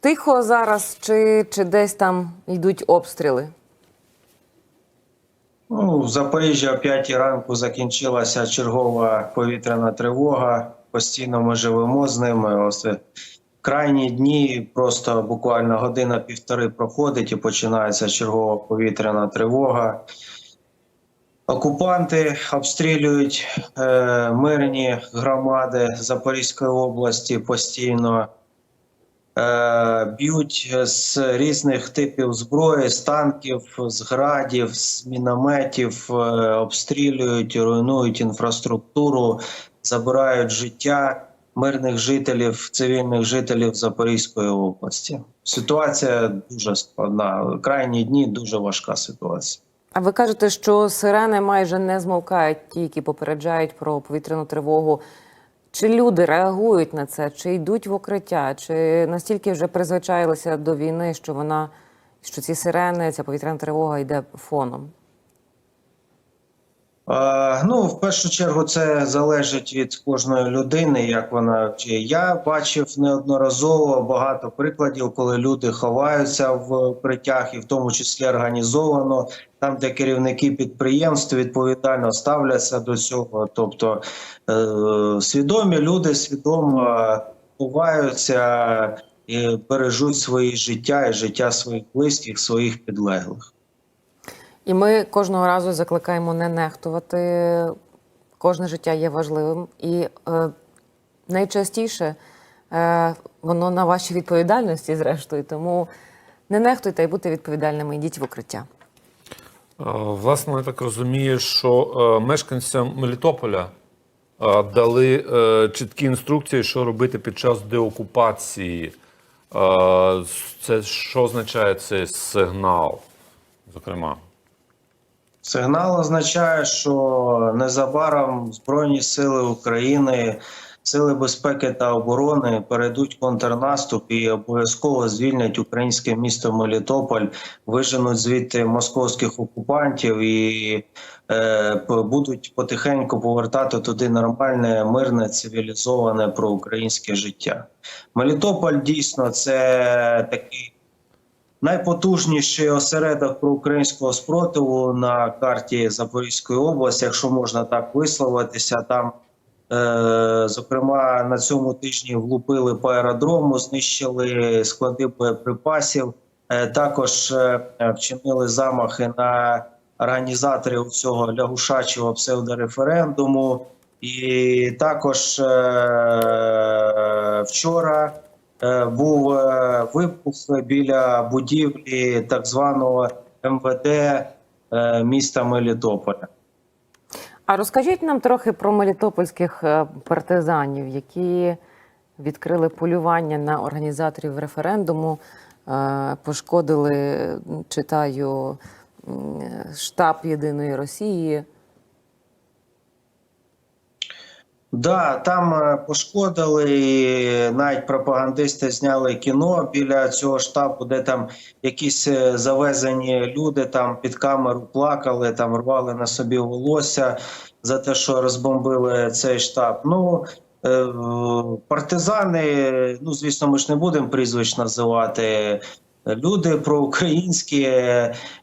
Тихо зараз, чи, чи десь там йдуть обстріли? Ну, в Запоріжжі о 5 ранку закінчилася чергова повітряна тривога. Постійно ми живемо з ними. Ось е, крайні дні просто буквально година-півтори проходить і починається чергова повітряна тривога. Окупанти обстрілюють е, мирні громади Запорізької області постійно. Е, б'ють з різних типів зброї, з танків, з градів, з мінометів, е, обстрілюють, руйнують інфраструктуру, забирають життя мирних жителів, цивільних жителів Запорізької області. Ситуація дуже складна. Крайні дні дуже важка ситуація. А ви кажете, що сирени майже не змовкають, ті, які попереджають про повітряну тривогу. Чи люди реагують на це, чи йдуть в укриття, чи настільки вже призвичаїлися до війни, що вона що ці сирени, ця повітряна тривога йде фоном? Ну, в першу чергу, це залежить від кожної людини, як вона вчить. Я бачив неодноразово багато прикладів, коли люди ховаються в укриттях, і в тому числі організовано, там, де керівники підприємств відповідально ставляться до цього. Тобто е, свідомі люди свідомо ховаються і бережуть свої життя і життя своїх близьких, своїх підлеглих. І ми кожного разу закликаємо не нехтувати. Кожне життя є важливим. І е, найчастіше е, воно на вашій відповідальності, зрештою. Тому не нехтуйте і будьте відповідальними, йдіть в укриття. Е, Власне, я так розумію, що е, мешканцям Мелітополя е, дали чіткі інструкції, що робити під час деокупації. Це що означає цей сигнал, зокрема? Сигнал означає, що незабаром Збройні сили України, сили безпеки та оборони перейдуть контрнаступ і обов'язково звільнять українське місто Мелітополь, виженуть звідти московських окупантів і е, будуть потихеньку повертати туди нормальне, мирне, цивілізоване проукраїнське життя. Мелітополь дійсно це такий найпотужніший осередок проукраїнського спротиву на карті Запорізької області, якщо можна так висловитися. Там, е, зокрема, на цьому тижні влупили по аеродрому, знищили склади боєприпасів. Е, також е, вчинили замахи на організаторів цього лягушачого псевдореферендуму. І також вчора був е, вибух біля будівлі так званого МВД е, міста Мелітополя. А розкажіть нам трохи про мелітопольських е, партизанів, які відкрили полювання на організаторів референдуму, е, пошкодили, читаю, штаб Єдиної Росії. Да, там е, пошкодили, навіть пропагандисти зняли кіно біля цього штабу, де там якісь е, завезені люди там під камеру плакали, там рвали на собі волосся за те, що розбомбили цей штаб. Ну е, партизани, ну звісно, ми ж не будемо прізвищ називати. Люди проукраїнські,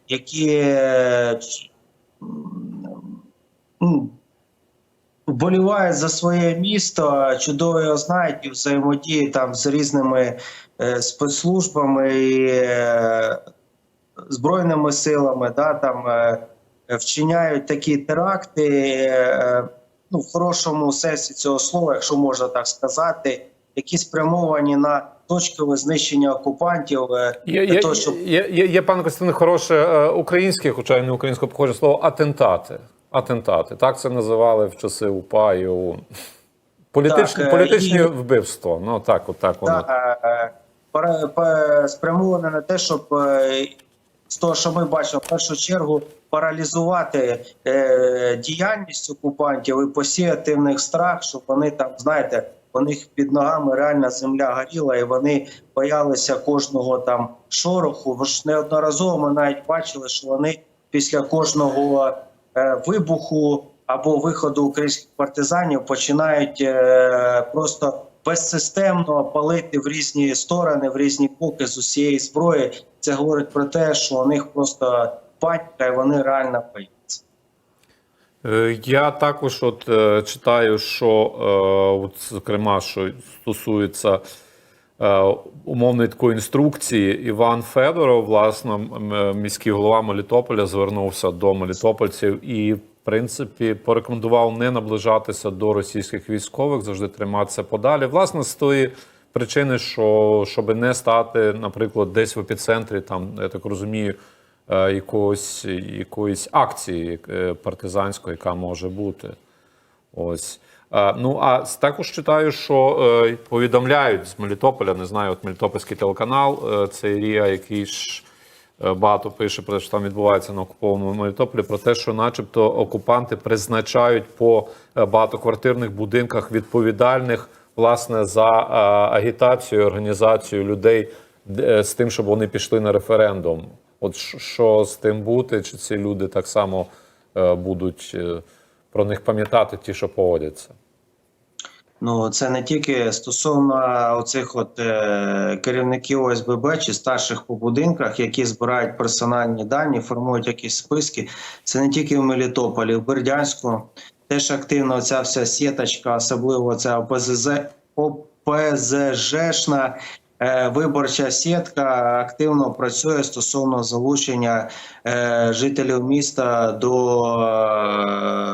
які е, ну, за своє місто, чудово його знають і взаємодії там з різними е, спецслужбами і е, збройними силами, да, там е, вчиняють такі теракти, е, ну, в хорошому сенсі цього слова, якщо можна так сказати, які спрямовані на точкове знищення окупантів. е, Є, є, того, щоб є, є, є пане Костяне, хороше е, українське, хоча й не українське похоже слово атентати. Атентати. Так це називали в часи УПА і ОУН. Політичні, Так, е, політичні і- вбивство. Ну так, от так воно. е, спрямоване на те, щоб е, з того, що ми бачимо, в першу чергу паралізувати е, діяльність окупантів і посіяти в них страх, щоб вони там, знаєте, у них під ногами реальна земля горіла, і вони боялися кожного там шороху. Ви ж неодноразово ми навіть бачили, що вони після кожного вибуху або виходу українських партизанів починають е, просто безсистемно палити в різні сторони, в різні боки з усієї зброї. Це говорить про те, що у них просто паніка, і вони реально бояться. Е, Я також от е, читаю, що е, от, зокрема, що стосується е, умовної такої інструкції, Іван Федоров, власне, міський голова Мелітополя, звернувся до мелітопольців і, в принципі, порекомендував не наближатися до російських військових, завжди триматися подалі. Власне, з тої причини, що щоб не стати, наприклад, десь в епіцентрі, там я так розумію, е, якогось, якоїсь акції е, партизанської, яка може бути. Ось. Ну а також читаю, що е, повідомляють з Мелітополя, не знаю, от Мелітопольський телеканал, е, цей Рія, який ж е, багато пише про те, що там відбувається на окупованому Мелітополі, про те, що, начебто, окупанти призначають по багатоквартирних будинках відповідальних власне за агітацію, організацію людей з тим, щоб вони пішли на референдум. От що з тим бути, чи ці люди так само будуть про них пам'ятати, ті, що поводяться? Ну це не тільки стосовно оцих от е, керівників ОСББ чи старших по будинках, які збирають персональні дані, формують якісь списки. Це не тільки в Мелітополі, в Бердянську теж активно ця вся сіточка, особливо ця ОПЗЗ, ОПЗЖшна е, виборча сітка активно працює стосовно залучення е, жителів міста до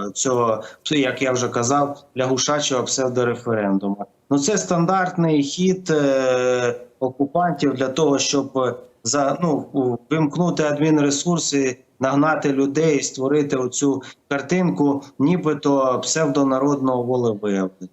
е, цього, як я вже казав, лягушачого псевдореферендуму. Ну це стандартний хід е, окупантів для того, щоб за ну вимкнути адмінресурси, нагнати людей, створити оцю картинку, нібито псевдонародного волевиявлення.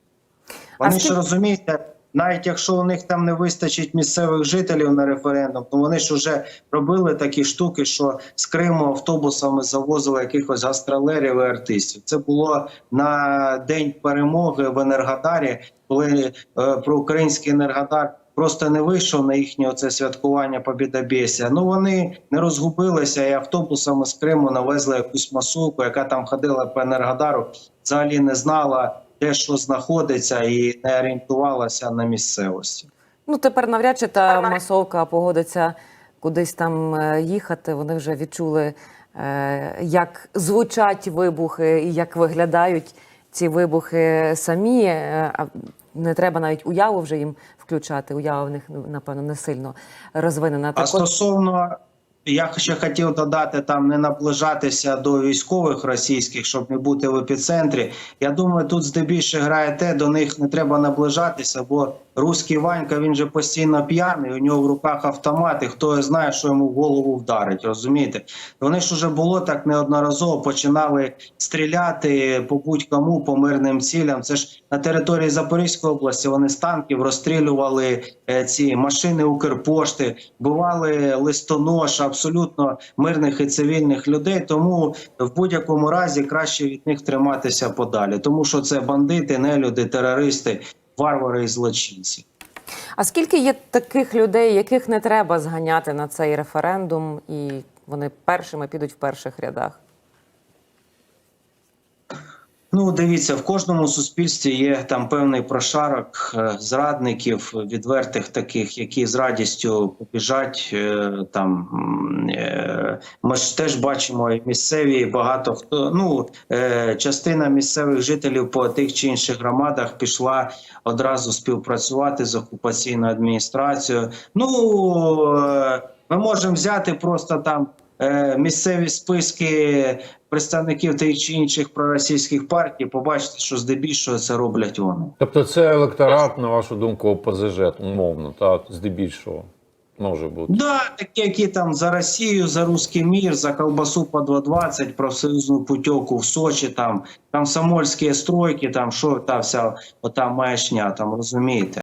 Вони ж розумієте, навіть якщо у них там не вистачить місцевих жителів на референдум, то вони ж вже робили такі штуки, що з Криму автобусами завозили якихось гастролерів і артистів. Це було на день перемоги в Енергодарі, коли е, проукраїнський енергодар. Просто не вийшов на їхнє оце святкування Побідобєсія. Ну вони не розгубилися і автобусами з Криму навезли якусь масулку, яка там ходила по Енергодару, взагалі не знала, де що знаходиться, і не орієнтувалася на місцевості. Ну тепер навряд чи та масовка погодиться кудись там е, їхати. Вони вже відчули, е, як звучать вибухи і як виглядають ці вибухи самі. Е, не треба навіть уяву вже їм включати. Уява в них напевно не сильно розвинена. А Так от, стосовно я ще хотів додати там не наближатися до військових російських, щоб не бути в епіцентрі. Я думаю, тут здебільше грає те, до них не треба наближатися, бо руський Ванька він же постійно п'яний. У нього в руках автомат, і хто знає, що йому в голову вдарить. Розумієте? Вони ж уже було так неодноразово починали стріляти по будь-кому по мирним цілям. Це ж на території Запорізької області вони з танків розстрілювали е, ці машини Укрпошти, бували листонож, абсолютно мирних і цивільних людей. Тому в будь-якому разі краще від них триматися подалі, тому що це бандити, нелюди, терористи, варвари і злочинці. а скільки є таких людей, яких не треба зганяти на цей референдум, і вони першими підуть в перших рядах? Ну, дивіться, в кожному суспільстві є там певний прошарок е, зрадників, відвертих таких, які з радістю побіжать. е, Там е, ми ж теж бачимо і місцеві, багато хто. Ну частина місцевих жителів по тих чи інших громадах пішла одразу співпрацювати з окупаційною адміністрацією. Ну ми можемо взяти просто там місцеві списки представників тих чи інших проросійських партій, побачите, що здебільшого це роблять вони. Тобто це електорат, на вашу думку, ОПЗЖ, умовно, так, здебільшого може бути. Да, такі, які там за Росію, за русський мір, за колбасу по 2,20, профсоюзну путівку в Сочі, там комсомольські стройки, там що та вся ота маячня, там розумієте.